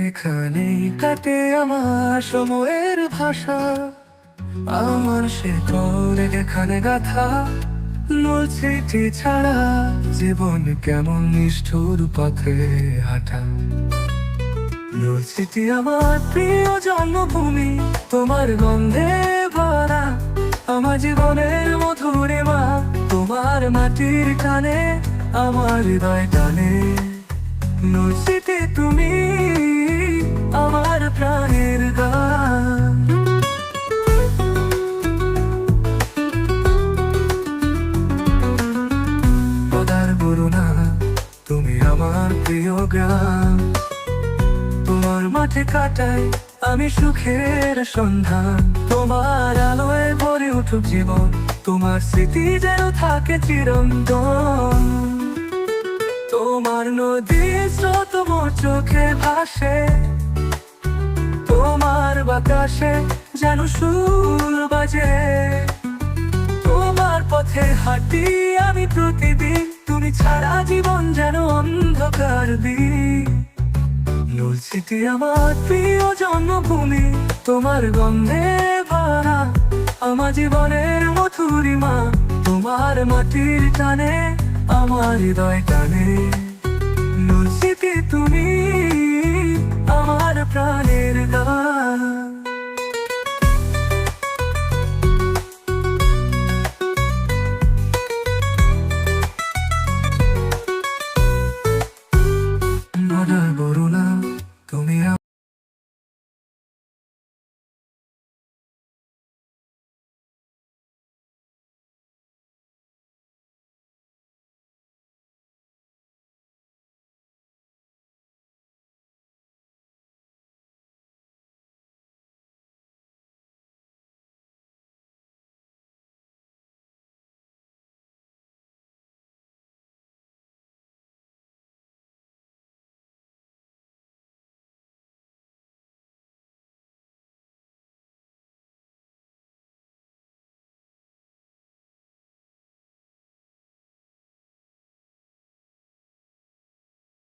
এখানেই কাটে আমার সময়ের ভাষা আমার সে তোর এখানে গাথা নূল স্মৃতি ছাড়া জীবন কেমন নিষ্ঠুর পথে হাঁটা নূল স্মৃতি আমার প্রিয় জন্মভূমি তোমার গন্ধে ভরা আমার জীবনের মধুরিমা তোমার মাটির টানে আমার হৃদয় টানে। নূল স্মৃতি তুমি আমার প্রাণের গান। পদার বরুণা তুমি আমার প্রিয় গ্রাম। তোমার মাঠে কাটাই আমি সুখের সন্ধান। তোমার আলোয় ভরে উঠুক জীবন, তোমার স্মৃতি যেন থাকে চিরন্তন। তোমার নদী স্রোত মোর চোখে ভাসে। তোমার বাতাসে যেন সুর বাজে। তোমার পথে হাঁটি আমি প্রতিদিন। তুমি ছাড়া জীবন যেন অন্ধকার দিন। নুল আমার প্রিয় জন্মভূমি। তোমার গন্ধে ভরা আমার জীবনের মথুরিমা তোমার মাটির টানে আমার হৃদয় টানে। স্মৃতি তুমি